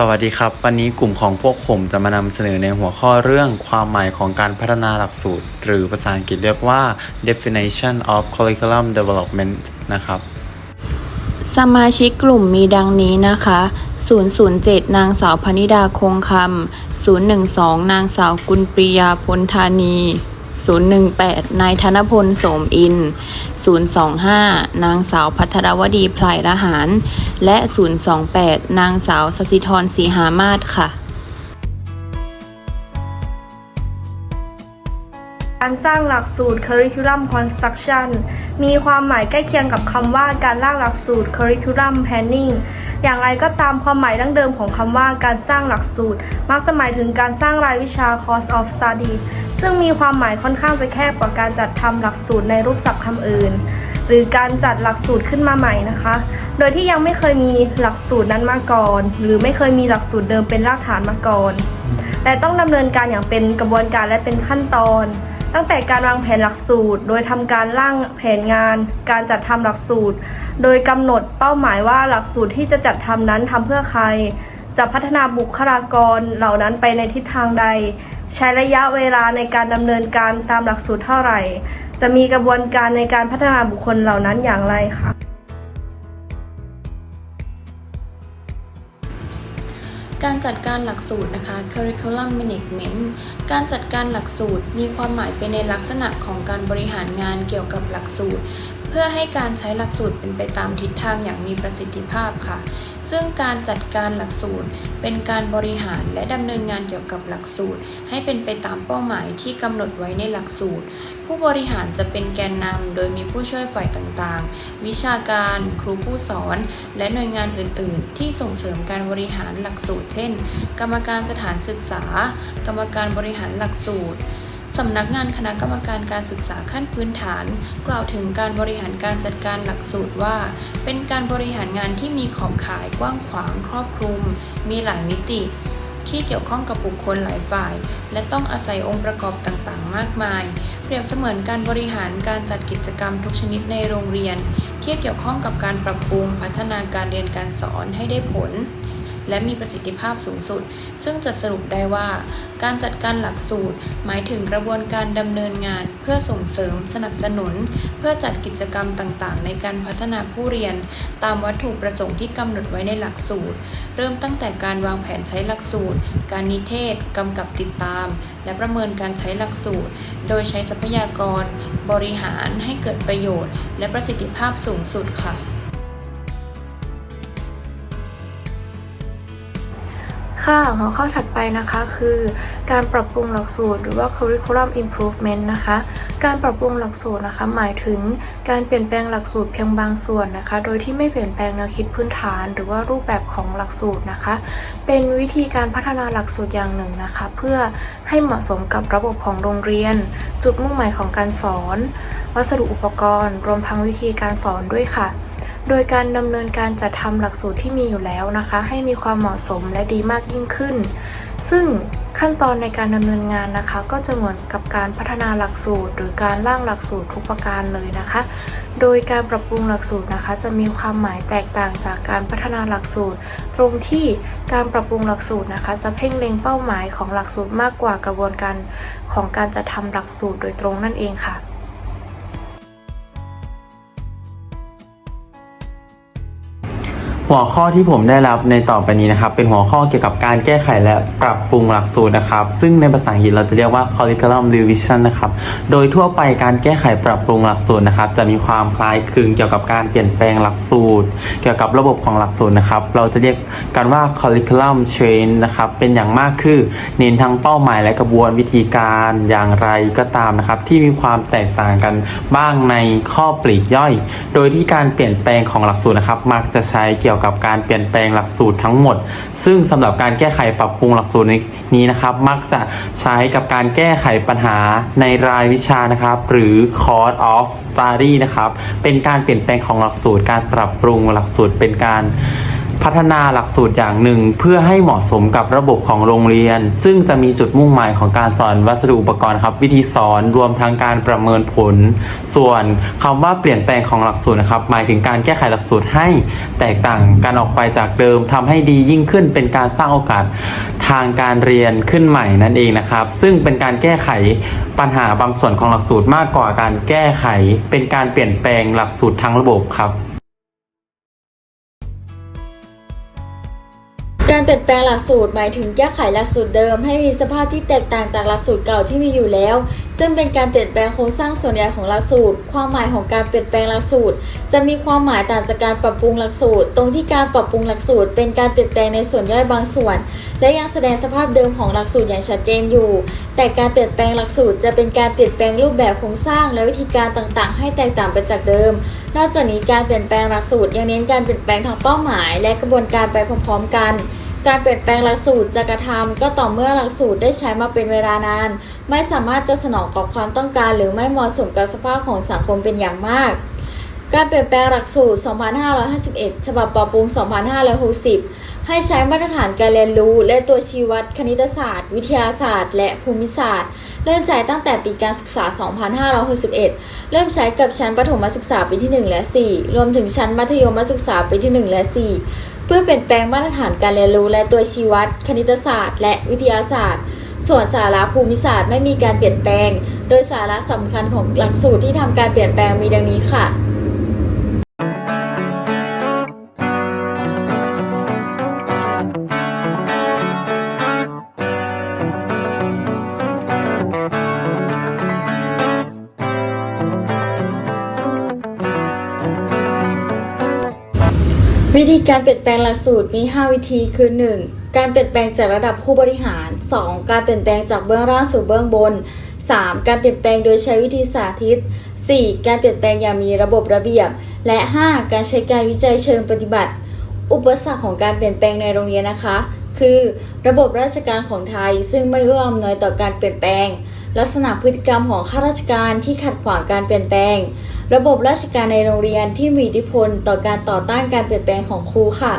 สวัสดีครับ วันนี้กลุ่มของพวกผมจะมานำเสนอในหัวข้อเรื่องความหมายของการพัฒนาหลักสูตร หรือภาษาอังกฤษเรียกว่า definition of curriculum development นะครับ สมาชิกกลุ่มมีดังนี้นะคะ 007 นางสาวพนิดาคงคำ012 นางสาวกุลปริยาพลธานี 018 นายธนพลโสมอิน 025 นางสาวพัทรวดีพลายละหาร และ 028 นางสาวสสิธรศรีหามาศค่ะ การสร้างหลักสูตร curriculum construction มีความหมายใกล้เคียงกับคำว่าการร่างหลักสูตร curriculum planning อย่างไรก็ตามความหมายดั้งเดิมของคำว่าการสร้างหลักสูตร มักจะหมายถึงการสร้างรายวิชา course of study ซึ่งมีความหมายค่อนข้างจะแคบกว่าการจัดทำหลักสูตรในรูปศัพท์คำอื่น หรือการจัดหลักสูตรขึ้นมาใหม่นะคะ โดยที่ยังไม่เคยมีหลักสูตรนั้นมาก่อน หรือไม่เคยมีหลักสูตรเดิมเป็นรากฐานมาก่อน แต่ต้องดำเนินการอย่างเป็นกระบวนการและเป็นขั้นตอน ตั้งแต่การวางแผนหลักสูตร โดยทำการร่างแผนงาน การจัดทำหลักสูตร โดยกำหนดเป้าหมายว่าหลักสูตรที่จะจัดทำนั้นทำเพื่อใคร จะพัฒนาบุคลากรเหล่านั้นไปในทิศทางใด ใช้ระยะเวลาในการดำเนินการตามหลักสูตรเท่าไหร่ จะมีกระบวนการในการพัฒนาบุคคลเหล่านั้นอย่างไรคะ การจัดการหลักสูตรนะคะ curriculum management การจัดการหลักสูตรมีความหมายเป็นในลักษณะของการบริหารงานเกี่ยวกับหลักสูตร เพื่อให้การใช้หลักสูตรเป็นไปตามทิศทางอย่างมีประสิทธิภาพค่ะ ซึ่งการจัดการหลักสูตร เป็นการบริหารและดำเนินงานเกี่ยวกับหลักสูตร ให้เป็นไปตามเป้าหมายที่กำหนดไว้ในหลักสูตร ผู้บริหารจะเป็นแกนนำโดยมีผู้ช่วยฝ่ายต่างๆ วิชาการ ครูผู้สอน และหน่วยงานอื่น ๆ ที่ส่งเสริมการบริหารหลักสูตร เช่น กรรมการสถานศึกษา กรรมการบริหารหลักสูตร สำนักงานคณะกรรมการการศึกษาขั้นพื้นฐาน กล่าวถึงการบริหารการจัดการหลักสูตรว่า เป็นการบริหารงานที่มีขอบข่ายกว้างขวางครอบคลุม มีหลายมิติ ที่เกี่ยวข้องกับบุคคลหลายฝ่าย และต้องอาศัยองค์ประกอบต่างๆ มากมาย เปรียบเสมือนการบริหารการจัดกิจกรรมทุกชนิดในโรงเรียน ที่เกี่ยวข้องกับการปรับปรุงพัฒนาการเรียนการสอนให้ได้ผล และมีประสิทธิภาพสูงสุด ซึ่งจะสรุปได้ว่า การจัดการหลักสูตร หมายถึงกระบวนการดำเนินงาน เพื่อส่งเสริม สนับสนุน เพื่อจัดกิจกรรมต่างๆ ในการพัฒนาผู้เรียน ตามวัตถุประสงค์ที่กำหนดไว้ในหลักสูตร เริ่มตั้งแต่การวางแผนใช้หลักสูตร การนิเทศกำกับติดตาม และประเมินการใช้หลักสูตร โดยใช้ทรัพยากร บริหารให้เกิดประโยชน์ และประสิทธิภาพสูงสุดค่ะ ค่ะหัวข้อถัดไปนะคะคือการปรับปรุงหลักสูตร หรือว่า curriculum improvement นะคะ การปรับปรุงหลักสูตรนะคะ หมายถึงการเปลี่ยนแปลงหลักสูตรเพียงบางส่วนนะคะ โดยที่ไม่เปลี่ยนแปลงแนวคิดพื้นฐาน หรือว่ารูปแบบของหลักสูตรนะคะ เป็นวิธีการพัฒนาหลักสูตรอย่างหนึ่งนะคะ เพื่อให้เหมาะสมกับระบบของโรงเรียน จุดมุ่งหมายของการสอน วัสดุอุปกรณ์ รวมทั้งวิธีการสอนด้วยค่ะ โดยการดำเนินการจัดทำหลักสูตรที่มีอยู่แล้วนะคะ ให้มีความเหมาะสมและดีมากยิ่งขึ้น ซึ่งขั้นตอนในการดำเนินงานนะคะ ก็จะเหมือนกับการพัฒนาหลักสูตร หรือการร่างหลักสูตรทุกประการเลยนะคะ โดยการปรับปรุงหลักสูตรนะคะ จะมีความหมายแตกต่างจากการพัฒนาหลักสูตร ตรงที่การปรับปรุงหลักสูตรนะคะ จะเพ่งเล็งเป้าหมายของหลักสูตรมากกว่ากระบวนการของการจัดทำหลักสูตรโดยตรงนั่นเองค่ะ หัวข้อที่ผมได้รับในต่อไปนี้นะครับ เป็นหัวข้อเกี่ยวกับการแก้ไขและปรับปรุงหลักสูตรนะครับ ซึ่งในภาษาอังกฤษเราจะเรียกว่า curriculum revision นะครับ โดยทั่วไปการแก้ไขปรับปรุงหลักสูตรนะครับ จะมีความคล้ายคลึงเกี่ยวกับการเปลี่ยนแปลงหลักสูตร เกี่ยวกับระบบของหลักสูตรนะครับ เราจะเรียกกันว่า curriculum change นะครับ เป็นอย่างมากคือ เน้นทั้งเป้าหมายและกระบวนวิธีการอย่างไรก็ตามนะครับ ที่มีความแตกต่างกันบ้างในข้อปลีกย่อย โดยที่การเปลี่ยนแปลงของหลักสูตรนะครับ มักจะใช้เกี่ยวกับการเปลี่ยนแปลงหลักสูตรทั้งหมด ซึ่งสำหรับการแก้ไขปรับปรุงหลักสูตรนี้นะครับ มักจะใช้กับการแก้ไขปัญหาในรายวิชานะครับ หรือ course of study นะครับ เป็นการเปลี่ยนแปลงของหลักสูตรการปรับปรุงหลักสูตรเป็นการ พัฒนาหลักสูตรอย่างหนึ่ง เพื่อให้เหมาะสมกับระบบของโรงเรียน ซึ่งจะมีจุดมุ่งหมายของการสอนวัสดุอุปกรณ์ครับ วิธีสอนรวมทั้งการประเมินผล ส่วนคำว่าเปลี่ยนแปลงของหลักสูตรนะครับ หมายถึงการแก้ไขหลักสูตรให้แตกต่างกันออกไปจากเดิมทำให้ดียิ่งขึ้นเป็นการสร้างโอกาสทางการเรียนขึ้นใหม่นั่นเองนะครับ ซึ่งเป็นการแก้ไขปัญหาบางส่วนของหลักสูตรมากกว่าการแก้ไข เป็นการเปลี่ยนแปลงหลักสูตรทั้งระบบครับ การเปลี่ยนแปลงหลักสูตรหมายถึงแก้ไขหลักสูตรเดิม ให้มีสภาพที่แตกต่างจากหลักสูตรเก่าที่มีอยู่แล้ว ซึ่งเป็นการเปลี่ยนแปลงโครงสร้างส่วนใหญ่ของหลักสูตร ความหมายของการเปลี่ยนแปลงหลักสูตร จะมีความหมายต่างจากการปรับปรุงหลักสูตร ตรงที่การปรับปรุงหลักสูตร เป็นการเปลี่ยนแปลงในส่วนย่อยบางส่วน และยังแสดงสภาพเดิมของหลักสูตรอย่างชัดเจนอยู่ แต่การเปลี่ยนแปลงหลักสูตร จะเป็นการเปลี่ยนแปลงรูปแบบโครงสร้าง และวิธีการต่างๆ ให้แตกต่างไปจากเดิม นอกจากนี้การเปลี่ยนแปลงหลักสูตรยังเน้นการเปลี่ยนแปลงทางเป้าหมาย และกระบวนการไปพร้อมๆกัน การเปลี่ยนแปลงหลักสูตรจะกระทำก็ต่อเมื่อหลักสูตรได้ใช้มาเป็นเวลานาน ไม่สามารถจะสนองต่อความต้องการ หรือไม่เหมาะสมกับสภาพของสังคมเป็นอย่างมาก การเปลี่ยนแปลงหลักสูตร 2551 ฉบับปรับปรุง 2560 ให้ใช้มาตรฐานการเรียนรู้ และตัวชี้วัดคณิตศาสตร์ วิทยาศาสตร์ และภูมิศาสตร์ เริ่มใช้ตั้งแต่ปีการศึกษา 2561 เริ่มใช้กับชั้นประถมศึกษาปีที่ 1 และ 4 รวมถึงชั้นมัธยมศึกษาปีที่ 1 และ 4 เพื่อเปลี่ยนแปลงมาตรฐานการเรียนรู้ และตัวชี้วัด คณิตศาสตร์ และวิทยาศาสตร์ ส่วนสาระภูมิศาสตร์ไม่มีการเปลี่ยนแปลง โดยสาระสำคัญของหลักสูตรที่ทำการเปลี่ยนแปลงมีดังนี้ค่ะ วิธีการเปลี่ยนแปลงหลักสูตรมี 5 วิธีคือ 1. การเปลี่ยนแปลงจากระดับผู้บริหาร 2. การเปลี่ยนแปลงจากเบื้องล่างสู่เบื้องบน 3. การเปลี่ยนแปลงโดยใช้วิธีสาธิต 4. การเปลี่ยนแปลงอย่างมีระบบระเบียบ และ 5. การใช้การวิจัยเชิงปฏิบัติ อุปสรรคของการเปลี่ยนแปลงในโรงเรียนนะคะ คือ ระบบราชการของไทย ซึ่งไม่เอื้ออำนวยต่อการเปลี่ยนแปลง ลักษณะพฤติกรรมของข้าราชการที่ขัดขวางการเปลี่ยนแปลง ระบบราชการในโรงเรียนที่มีอิทธิพลต่อการต่อต้านการเปลี่ยนแปลงของครูค่ะ